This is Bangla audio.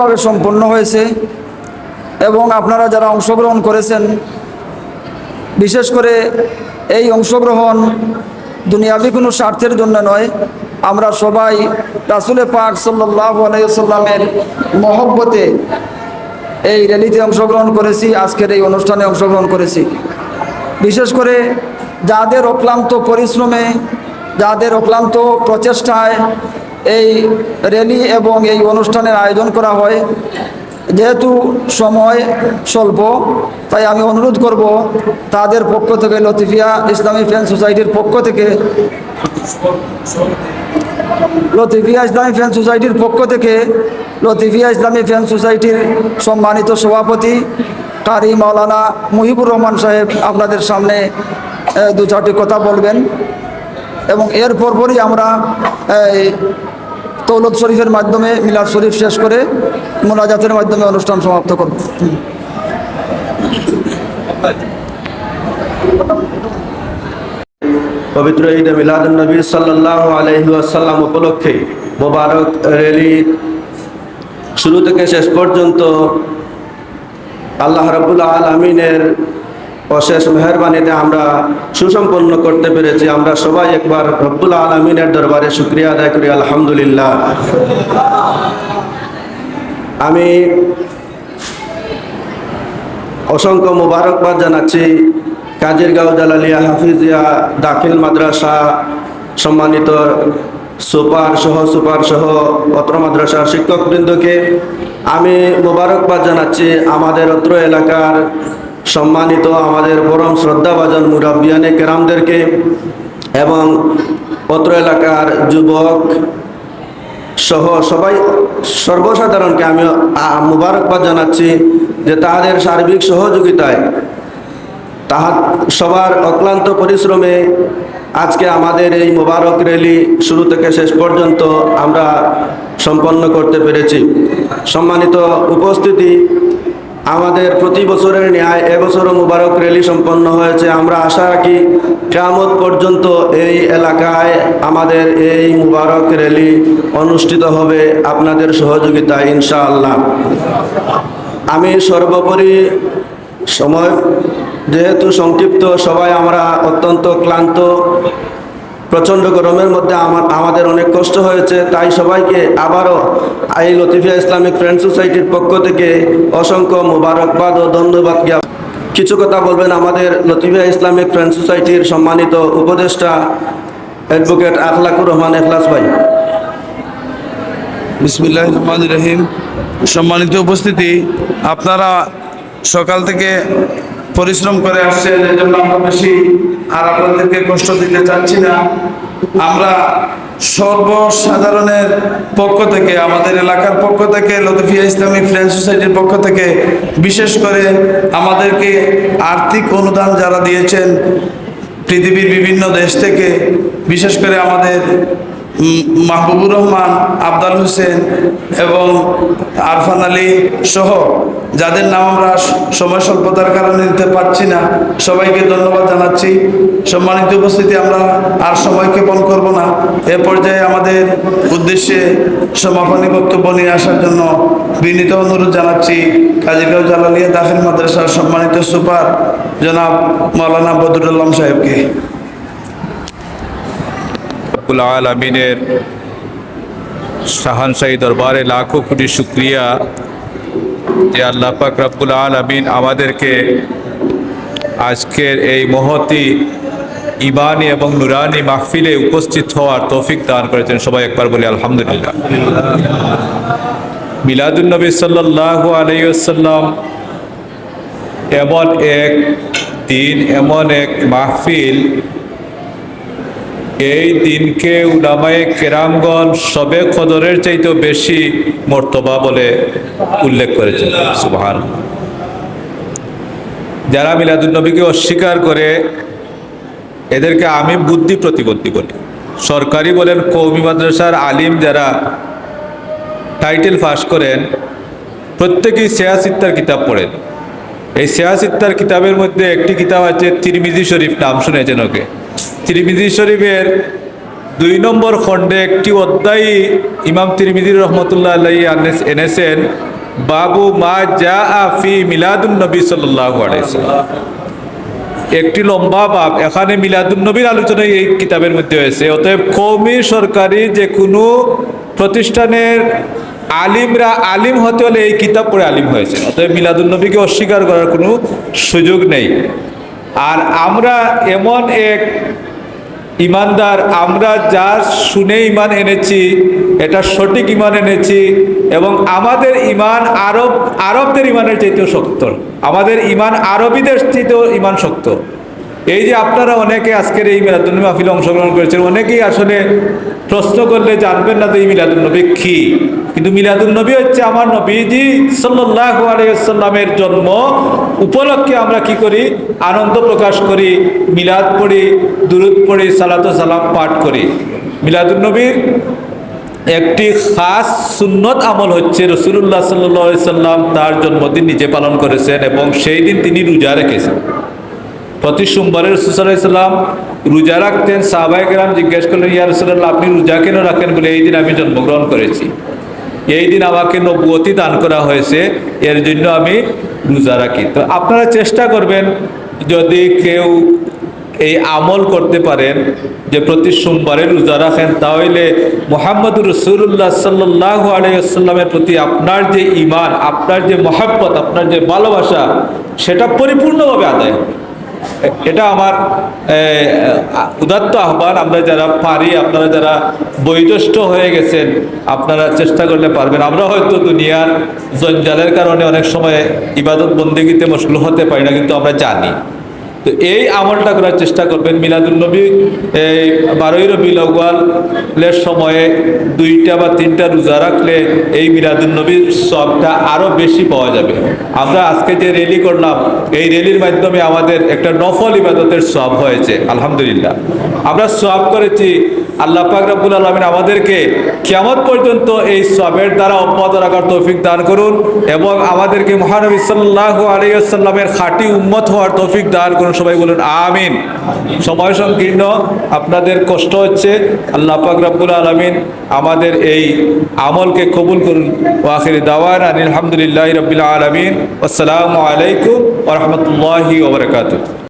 ভাবে সম্পন্ন হয়েছে এবং আপনারা যারা অংশগ্রহণ করেছেন, বিশেষ করে এই অংশগ্রহণ দুনিয়াবি কোনো স্বার্থের জন্য নয়, আমরা সবাই রাসুলে পাক সাল্লাহ আলাইসাল্লামের মহব্বতে এই র্যালিতে অংশগ্রহণ করেছি, আজকের এই অনুষ্ঠানে অংশগ্রহণ করেছি। বিশেষ করে যাদের অক্লান্ত পরিশ্রমে, যাদের অক্লান্ত প্রচেষ্টায় এই র্যালি এবং এই অনুষ্ঠানের আয়োজন করা হয়। যেহেতু সময় স্বল্প, তাই আমি অনুরোধ করব তাদের পক্ষ থেকে, লতিফিয়া ইসলামী ফ্যান সোসাইটির পক্ষ থেকে, লতিফিয়া ইসলামী ফ্রেন্ড সোসাইটির পক্ষ থেকে, লতিফিয়া ইসলামী ফ্রেন্ড সোসাইটির সম্মানিত সভাপতি কারি মাওলানা মুহিবুর রহমান সাহেব আপনাদের সামনে দু চারটি কথা বলবেন। এবং এর পরপরই আমরা এই, তৌলত শরীফের মাধ্যমে মিলাদ শরীফ শেষ করে মোনাজাতের মাধ্যমে অনুষ্ঠান সমাপ্ত করব। পবিত্র ঈদ মিলাদুন্নবী সাল্লাহ আলহি উপলক্ষে মোবারক রেলি শুরু থেকে শেষ পর্যন্ত আল্লাহ রবুল্লা আলমিনের অশেষ মেহরবানিতে আমরা সুসম্পন্ন করতে পেরেছি। আমরা সবাই একবার রব্বুল আলমিনের দরবারে শুক্রিয়া আদায় করি, আলহামদুলিল্লাহ। আমি অসংখ্য মোবারকবাদ জানাচ্ছি কাজিরগাঁও জালালিয়া হাফিজিয়া দাখিল মাদ্রাসা সম্মানিত সুপার সহ সুপার সহ অত্র মাদ্রাসার শিক্ষকবৃন্দকে। আমি মোবারকবাদ জানাচ্ছি আমাদের অত্র এলাকার সম্মানিত আমাদের পরম শ্রদ্ধাভাজন মুরাব্বিয়ানে কেরামদেরকে এবং পত্র এলাকার যুবক সহ সবাই সর্বসাধারণকে আমি মুবারকবাদ জানাচ্ছি যে তাদের সার্বিক সহযোগিতায় তাহার সবার অক্লান্ত পরিশ্রমে আজকে আমাদের এই মোবারক র্যালি শুরু থেকে শেষ পর্যন্ত আমরা সম্পন্ন করতে পেরেছি। সম্মানিত উপস্থিতি আমাদের প্রতি বছরের ন্যায় এবছরও মুবারক র্যালি সম্পন্ন হয়েছে। আমরা আশা রাখি কেয়ামত পর্যন্ত এই এলাকায় আমাদের এই মুবারক র্যালি অনুষ্ঠিত হবে আপনাদের সহযোগিতা ইনশাআল্লাহ। আমি সর্বোপরি সময়, যেহেতু সংক্ষিপ্ত, সবাই আমরা অত্যন্ত ক্লান্ত। প্রচণ্ড গরমের মধ্যে আমার, আমাদের অনেক কষ্ট হয়েছে, তাই সবাইকে আবারও এই লতিফিয়া ইসলামিক ফ্রেন্ড সোসাইটির পক্ষ থেকে অসংখ্য মোবারকবাদ ও ধন্যবাদ জ্ঞাপ- কিছু কথা বলবেন আমাদের লতিফিয়া ইসলামিক ফ্রেন্ড সোসাইটির সম্মানিত উপদেষ্টা অ্যাডভোকেট আখলাকুর রহমান এখলাস ভাই। বিসমিল্লাহ রহমান রহিম। সম্মানিত উপস্থিতি, আপনারা সকাল থেকে পরিশ্রম করে আসছেন এই জন্য আমরা বেশি আর আপনাদেরকে কষ্ট দিতে চাচ্ছি না। আমরা সর্বসাধারণের পক্ষ থেকে, আমাদের এলাকার পক্ষ থেকে, লতিফিয়া ইসলামী ফ্রেন্ড সোসাইটির পক্ষ থেকে, বিশেষ করে আমাদেরকে আর্থিক অনুদান যারা দিয়েছেন পৃথিবীর বিভিন্ন দেশ থেকে, বিশেষ করে আমাদের মাহবুবুর রহমান, আবদাল হোসেন এবং আরফান আলী সহ, যাদের নাম আমরা সময় স্বল্পতার কারণে নিতে পারছি না, সবাইকে ধন্যবাদ জানাচ্ছি। সম্মানিত উপস্থিতি, আমরা আর সময় ক্ষেপণ করব না। এ পর্যায়ে আমাদের উদ্দেশ্যে সমাপনী বক্তব্য নিয়ে আসার জন্য বিনীত অনুরোধ জানাচ্ছি কাজীগাঁও জালালিয়া দাখিল মাদ্রাসার সম্মানিত সুপার জনাব মৌলানা বদরুল্লাম সাহেবকে। রব্বুল আলমিনের শাহানশাহী দরবারে লাখো কোটি শুক্রিয়া যে আল্লাহ পাক রব্বুল আলমিন আমাদেরকে আজকের এই মহতি ইমানি এবং নুরানি মাহফিলে উপস্থিত হওয়ার তৌফিক দান করেছেন। সবাই একবার বলি আলহামদুলিল্লাহ। মিলাদুলনবী সাল্লাহ আলাইসাল্লাম এমন এক দিন, এমন এক মাহফিল এই দিনকে উলামায়ে কেরামগণ সবে কদরের চাইতেও বেশি মর্তবা বলে উল্লেখ করেছেন। সুবহান যারা মিলাদুলনবীকে অস্বীকার করে, এদেরকে আমি বুদ্ধি প্রতিবন্ধী বলি। সরকারি বলেন, কৌমি মাদ্রাসার আলিম যারা টাইটেল পাস করেন, প্রত্যেকেই সেয়াসিত্তার কিতাব পড়েন। এই সেয়াসিত্তার কিতাবের মধ্যে একটি কিতাব আছে, তিরমিজি শরীফ, নাম শুনেছেন ওকে। তিরমিজি শরীফের দুই নম্বর খণ্ডে একটি অধ্যায়ী ইমাম তিরমিদির রহমতুল্লাহ আল্লাহ আনেস- এনেছেন, বাবু মা যা আফি মিলাদুন নবী সাল্লাহ একটি লম্বা বাপ এখানে মিলাদুন্নবীর আলোচনা এই কিতাবের মধ্যে হয়েছে। অতএব কৌমি সরকারি যে কোনো প্রতিষ্ঠানের আলিমরা আলিম হতে হলে এই কিতাব পড়ে আলিম হয়েছে অতএব মিলাদুন্নবীকে অস্বীকার করার কোনো সুযোগ নেই। আর আমরা এমন এক ইমানদার, আমরা যা শুনে ইমান এনেছি, এটা সঠিক ইমান এনেছি এবং আমাদের ইমান আরব, আরবদের ইমানের চাইতেও শক্ত। আমাদের ইমান আরবিদের চাইতেও ইমান শক্ত। এই যে আপনারা অনেকে আজকের এই মিলাদুল মাহফিলে অংশগ্রহণ করেছেন, অনেকেই আসলে প্রশ্ন করলে জানবেন না তো এই মিলাদুল নবী কি? কিন্তু মিলাদুল নবী হচ্ছে আমার নবীজি সাল্লাহ আলাইসাল্লামের জন্ম। উপলক্ষে আমরা কি করি? আনন্দ প্রকাশ করি, মিলাদ পড়ি, দুরুদ পড়ি, সালাত সালাম পাঠ করি। মিলাদুল নবীর একটি খাস সুন্নত আমল হচ্ছে রসুল্লাহ সাল্লাহ সাল্লাম তার জন্মদিন নিজে পালন করেছেন এবং সেই দিন তিনি রোজা রেখেছেন। প্রতি সোমবারে রসুসাল্লাম রোজা রাখতেন সাহবাই গ্রাম জিজ্ঞেস করলেন, ইয়া রসুল্লাহ আপনি রোজা কেন রাখেন? বলে, এই দিন আমি জন্মগ্রহণ করেছি। এই দিন আমাকে নবুয়তি দান করা হয়েছে, এর জন্য আমি রোজা রাখি। তো আপনারা চেষ্টা করবেন, যদি কেউ এই আমল করতে পারেন, যে প্রতি সোমবারে রোজা রাখেন, তাহলে মোহাম্মদ রসুল্লাহ সাল্লাহ আলাইসাল্লামের প্রতি আপনার যে ইমান আপনার যে মহাব্বত, আপনার যে ভালোবাসা, সেটা পরিপূর্ণভাবে আদায় হবে। এটা আমার উদাত্ত আহ্বান। আমরা যারা পারি, আপনারা যারা বৈদষ্ট হয়ে গেছেন, আপনারা চেষ্টা করলে পারবেন। আমরা হয়তো দুনিয়ার জঞ্জালের কারণে অনেক সময় ইবাদত বন্দীগীতে মশগুল হতে পারি না, কিন্তু আমরা জানি তো এই আমলটা করার চেষ্টা করবেন। মিলাদুলনবী এই বারোই রবিউল আউয়ালের সময়ে দুইটা বা তিনটা রোজা রাখলে এই মিলাদুলনবীর সবটা আরও বেশি পাওয়া যাবে। আমরা আজকে যে র্যালি করলাম, এই র্যালির মাধ্যমে আমাদের একটা নফল ইবাদতের সব হয়েছে, আলহামদুলিল্লাহ। আমরা সব করেছি, আল্লাহ পাক আলমিন আমাদেরকে কিয়ামত পর্যন্ত এই সবের দ্বারা অব্যাহত রাখার তৌফিক দান করুন এবং আমাদেরকে মহানবী সাল্লাহ আলিয়াল্লামের খাঁটি উম্মত হওয়ার তৌফিক দান করুন। সবাই বলুন, আমিন। সময় সংকীর্ণ, আপনাদের কষ্ট হচ্ছে। আল্লাহ পাক রাব্বুল আলমিন আমাদের এই আমলকে কবুল করুন। ওয়াখির দাওয়ান আলহামদুলিল্লাহ রবিল আলমিন। আসসালামু আলাইকুম ওরহমতুল্লাহি ওবরাকাতুহ